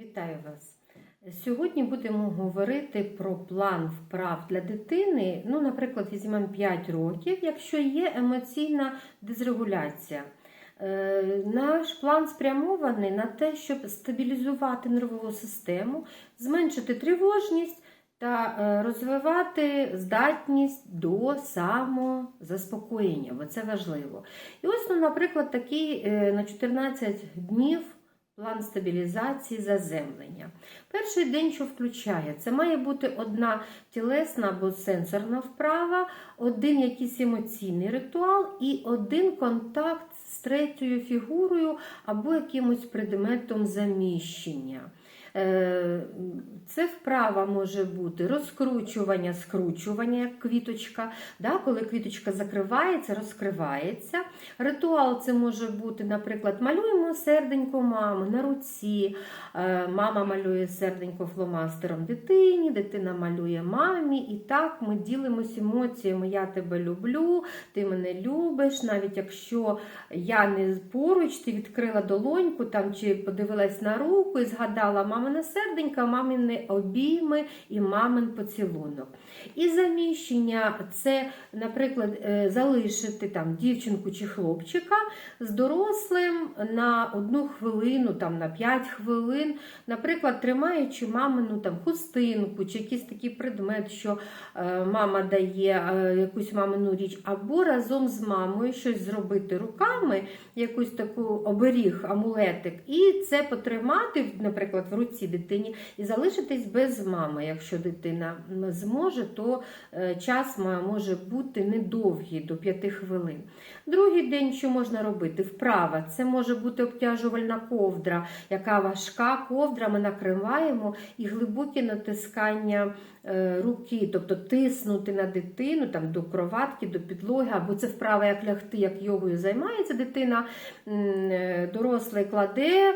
Вітаю вас! Сьогодні будемо говорити про план вправ для дитини. Ну, наприклад, візьмемо 5 років, якщо є емоційна дезрегуляція. Е, Наш план спрямований на те, щоб стабілізувати нервову систему, зменшити тривожність та е, розвивати здатність до самозаспокоєння, бо це важливо. І ось, ну, наприклад, такий е, на 14 днів план стабілізації заземлення. Перший день, що включає, це має бути одна тілесна або сенсорна вправа, один якийсь емоційний ритуал і один контакт з третьою фігурою або якимось предметом заміщення. Е, Це вправа може бути розкручування, скручування, як квіточка. Да? Коли квіточка закривається, розкривається. Ритуал це може бути, наприклад, малюємо серденько мами на руці. Е, Мама малює серденько фломастером дитині, дитина малює мамі. І так ми ділимося емоціями. Я тебе люблю, ти мене любиш. Навіть якщо я не поруч, ти відкрила долоньку там, чи подивилась на руку і згадала мамине серденько, мамини обійми і мамин поцілунок. І заміщення це, наприклад, е, залишити там дівчинку чи хлопчика з дорослим на одну хвилину, там на 5 хвилин, наприклад, тримаючи мамину там хустинку чи якийсь такий предмет, що е, мама дає е, якусь мамину річ, або разом з мамою щось зробити руками, якусь таку оберіг, амулетик, і це потримати, наприклад, в руці дитині і залишитись без мами. Якщо дитина зможе, то е, час може бути недовгий до 5 хвилин. Другий день, що можна робити? Вправа. Це може бути обтяжувальна ковдра, яка важка ковдра, ми накриваємо і глибоке натискання е, руки, тобто тиснути на дитину там, до кроватки, до підлоги, або це вправа, як лягти, як йогою займається дитина. Е, Дорослий кладе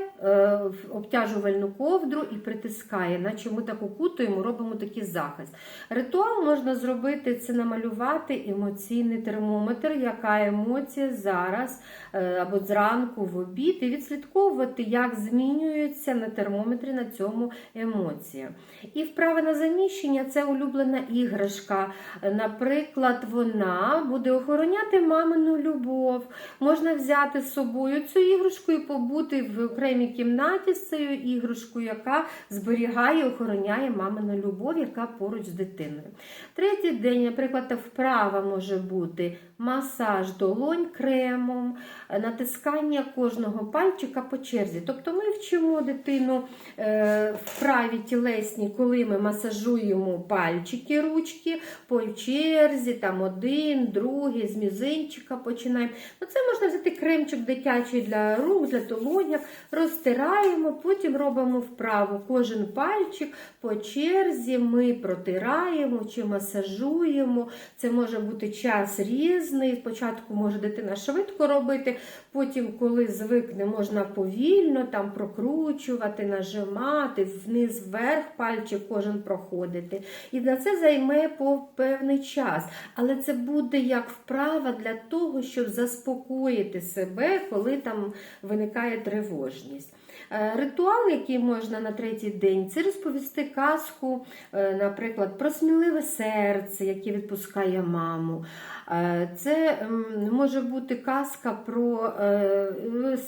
обтяжувальну ковдру і притискає, наче ми так укутуємо, робимо такий захист. Ритуал можна зробити це намалювати емоційний термометр, яка емоція зараз е, або зранку в обід, і відслідковувати, як змінюється на термометрі на цьому емоція. І вправа на заміщення це улюблена іграшка. Наприклад, вона буде охороняти мамину любов. Можна взяти з собою цю іграшку і побути в окремій кімнаті з цією іграшкою, яка зберігає, охороняє мамину любов, яка поруч з дитиною. Третій день, наприклад, вправа може бути масаж долонь кремом, натискання кожного пальчика по черзі. Тобто ми вчимо дитину е, вправі тілесні, коли ми масажуємо пальчики, ручки по черзі, там один, другий, з мізинчика починаємо. Ну, це можна взяти кремчик дитячий для рук, для долоняк, розтираємо, потім робимо вправу. Кожен пальчик по черзі ми протираємо чи масажуємо. Це може бути час різний. Спочатку може дитина швидко робити, потім, коли звикне, можна повільно там прокручувати, нажимати, вниз вверх пальчик кожен проходити. І на це займе по певний час. Але це буде як вправа для того, щоб заспокоїти себе, коли там виникає тривожність. Е, Ритуал, який можна на третій день, це розповісти казку, е, наприклад, про сміливе серце, яке відпускає маму. Е, Це може бути казка про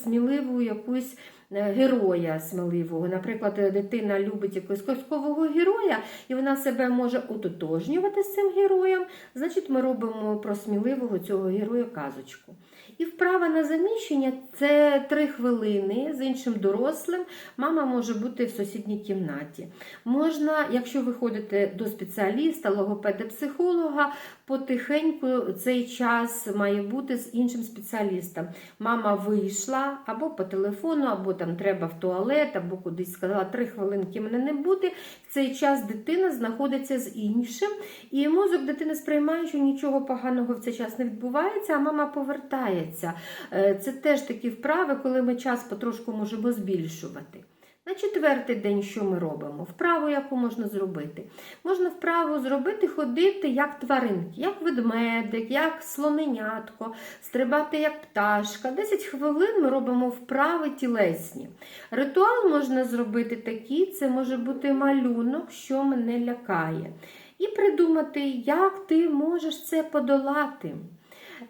сміливу якусь. Е, Героя сміливого. Наприклад, дитина любить якогось казкового героя, і вона себе може ототожнювати з цим героєм. Значить, ми робимо про сміливого цього героя казочку. І вправа на заміщення це три хвилини з іншим дорослим. Мама може бути в сусідній кімнаті. Можна, якщо ви ходите до спеціаліста, логопеда, психолога, потихеньку цей час має бути з іншим спеціалістом. Мама вийшла або по телефону, або там треба в туалет, або кудись сказала, три хвилинки мене не буде. В цей час дитина знаходиться з іншим, і мозок дитини сприймає, що нічого поганого в цей час не відбувається, а мама повертається. Е, Це теж такі вправи, коли ми час потрошку можемо збільшувати. На четвертий день що ми робимо? Вправу, яку можна зробити? Можна вправу зробити ходити як тваринки, як ведмедик, як слоненятко, стрибати як пташка. 10 хвилин ми робимо вправи тілесні. Ритуал можна зробити такий, це може бути малюнок, що мене лякає. І придумати, як ти можеш це подолати.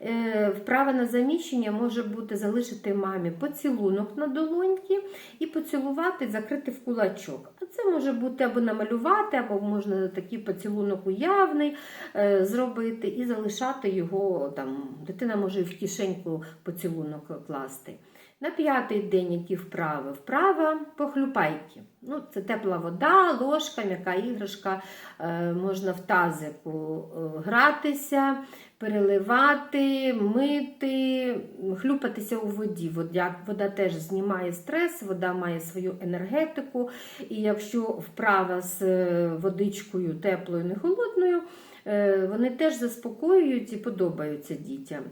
Е, Вправа на заміщення може бути залишити мамі поцілунок на долоньки і поцілувати, закрити в кулачок. А це може бути або намалювати, або можна такий поцілунок уявний е, зробити і залишати його там. Дитина може і в кишеньку поцілунок класти. На п'ятий день які вправи? Вправа похлюпайки. Ну, це тепла вода, ложка, м'яка іграшка, е, можна в тазику гратися, переливати, мити, хлюпатися у воді. Вода, теж знімає стрес, вода має свою енергетику. І якщо вправа з е, водичкою теплою, не холодною, е, вони теж заспокоюють і подобаються дітям.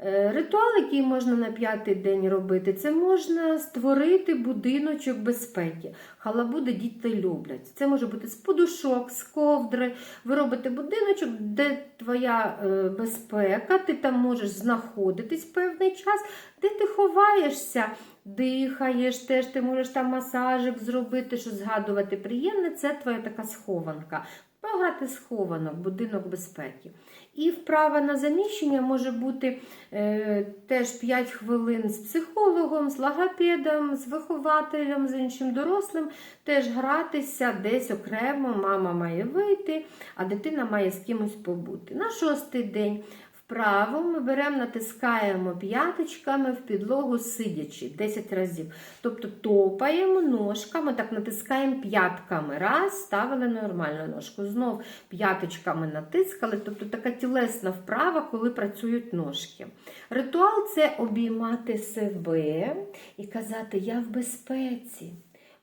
Е, Ритуал, який можна на п'ятий день робити, це можна створити будиночок безпеки. Халабуди діти люблять. Це може бути з подушок, з ковдри. Ви робите будиночок, де твоя е, безпека, ти там можеш знаходитись певний час, де ти ховаєшся, дихаєш, теж ти можеш там масажик зробити, що згадувати приємне. Це твоя така схованка. Багато схованок, будинок безпеки. І вправа на заміщення може бути е, теж 5 хвилин з психологом, з логопедом, з вихователем, з іншим дорослим, теж гратися десь окремо, мама має вийти, а дитина має з кимось побути. На шостий день вправо ми беремо, натискаємо п'яточками в підлогу сидячи 10 разів. Тобто топаємо ножками, так натискаємо п'ятками. Раз, ставили нормальну ножку. Знов п'яточками натискали. Тобто така тілесна вправа, коли працюють ножки. Ритуал це обіймати себе і казати: Я в безпеці.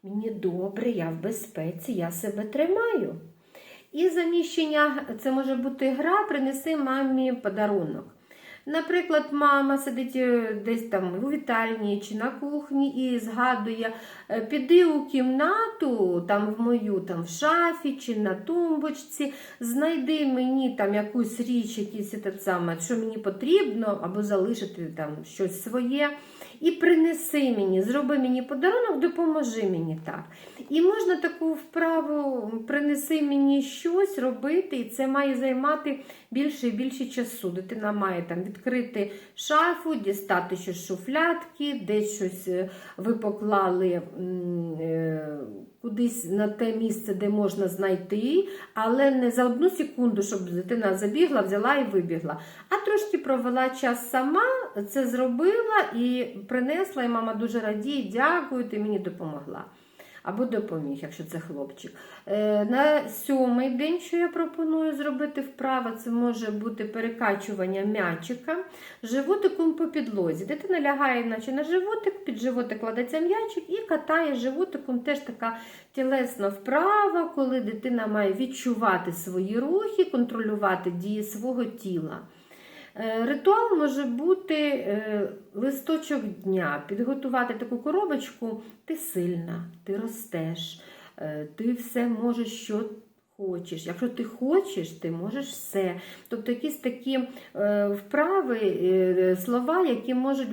Мені добре, я в безпеці, я себе тримаю. І заміщення це може бути гра, принеси мамі подарунок. Наприклад, мама сидить е, десь там у вітальні чи на кухні і згадує, е, піди у кімнату, там в мою там в шафі чи на тумбочці, знайди мені там якусь річ, якісь те саме, що мені потрібно, або залишити там щось своє. І принеси мені, зроби мені подарунок, допоможи мені так. І можна таку вправу принеси мені щось робити, і це має займати більше і більше часу. Дитина має там відкрити шафу, дістати щось шуфлятки, десь щось е, ви поклали е, кудись на те місце, де можна знайти, але не за одну секунду, щоб дитина забігла, взяла і вибігла. А трошки провела час сама, це зробила і принесла, і мама дуже радіє, дякую, ти мені допомогла. Або допоміг, якщо це хлопчик. Е, На сьомий день, що я пропоную зробити вправо, це може бути перекачування м'ячика животиком по підлозі. Дитина лягає, наче на животик, під животик кладеться м'ячик і катає животиком. Теж така тілесна вправа, коли дитина має відчувати свої рухи, контролювати дії свого тіла. Е, Ритуал може бути е, листочок дня, підготувати таку коробочку, ти сильна, ти ростеш, е, ти все можеш, що хочеш. Якщо ти хочеш, ти можеш все. Тобто якісь такі е, вправи, е, слова, які можуть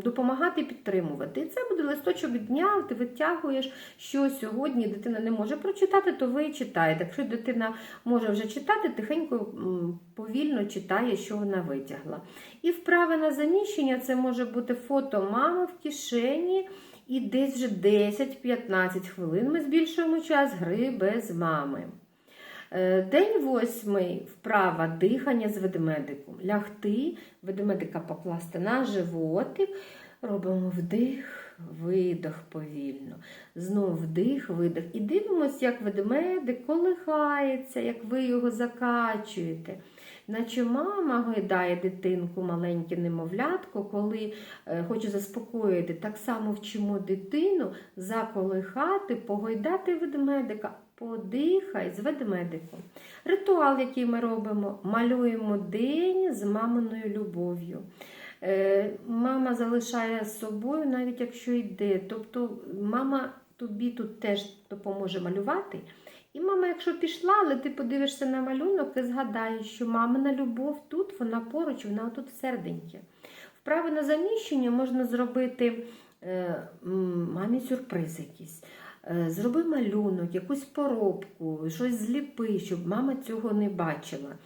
допомагати і підтримувати. І це буде листочок дня, ти витягуєш, що сьогодні дитина не може прочитати, то ви читаєте. Якщо дитина може вже читати, тихенько, повільно читає, що вона витягла. І вправи на заміщення це може бути фото мами в кишені. І десь вже 10-15 хвилин ми збільшуємо час гри без мами. Е, День восьмий вправа дихання з ведмедиком. Лягти, ведмедика покласти на животик. Робимо вдих, видох повільно. Знов вдих, видих. І дивимося, як ведмедик колихається, як ви його закачуєте. Наче мама гойдає дитинку, маленьке немовлятко, коли е, хоче заспокоїти, так само вчимо дитину заколихати, погойдати ведмедика, подихай з ведмедиком. Ритуал, який ми робимо, малюємо день з маминою любов'ю. Е, Мама залишає з собою, навіть якщо йде. Тобто мама тобі тут теж допоможе малювати. І мама, якщо пішла, але ти подивишся на малюнок і згадаєш, що мамина любов тут, вона поруч, вона тут всерединки. Вправи на заміщення можна зробити е, мамі сюрприз якийсь. Е, Зроби малюнок, якусь поробку, щось зліпи, щоб мама цього не бачила.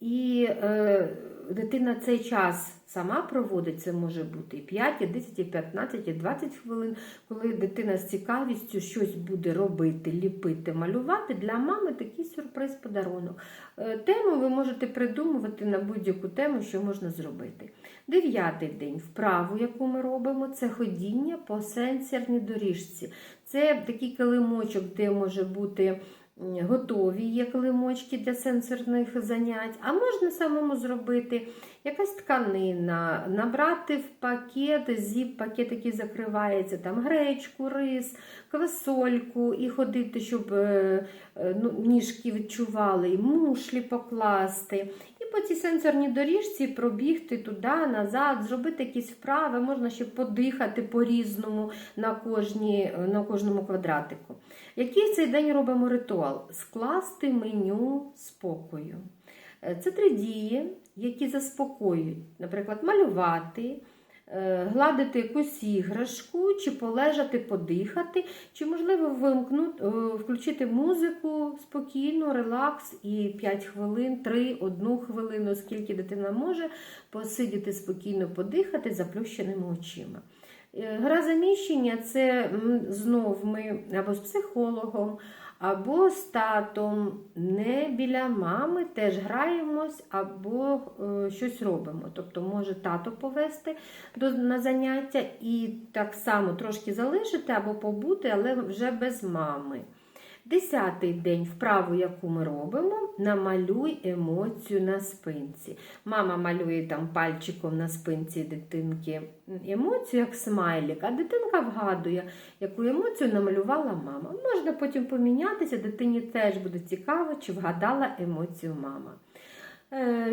І е, дитина цей час сама проводить, це може бути і 5, і 10, і 15, і 20 хвилин, коли дитина з цікавістю щось буде робити, ліпити, малювати, для мами такий сюрприз-подарунок. Е, Тему ви можете придумувати на будь-яку тему, що можна зробити. Дев'ятий день вправу, яку ми робимо, це ходіння по сенсорній доріжці. Це такий килимочок, де може бути готові є килимочки для сенсорних занять, а можна самому зробити якась тканина, набрати в пакет, зіп пакет, який закривається, там гречку, рис, квасольку і ходити, щоб е, е, ну, ніжки відчували, і мушлі покласти. І по цій сенсорній доріжці пробігти туди, назад, зробити якісь вправи, можна ще подихати по-різному на, кожні, на кожному квадратику. Який цей день робимо ритуал? Скласти меню спокою. Е, Це три дії, які заспокоюють, наприклад, малювати, гладити якусь іграшку, чи полежати, подихати, чи можливо вимкнути, е, включити музику спокійно, релакс і 5 хвилин, 3, 1 хвилину, скільки дитина може, посидіти спокійно, подихати заплющеними очима. Е, Гра заміщення це знов ми або з психологом, або з татом, не біля мами, теж граємось або е, щось робимо. Тобто може тато повести до, на заняття і так само трошки залишити або побути, але вже без мами. Десятий день вправу, яку ми робимо, намалюй емоцію на спинці. Мама малює там пальчиком на спинці дитинки емоцію, як смайлик, а дитинка вгадує, яку емоцію намалювала мама. Можна потім помінятися, дитині теж буде цікаво, чи вгадала емоцію мама. Е,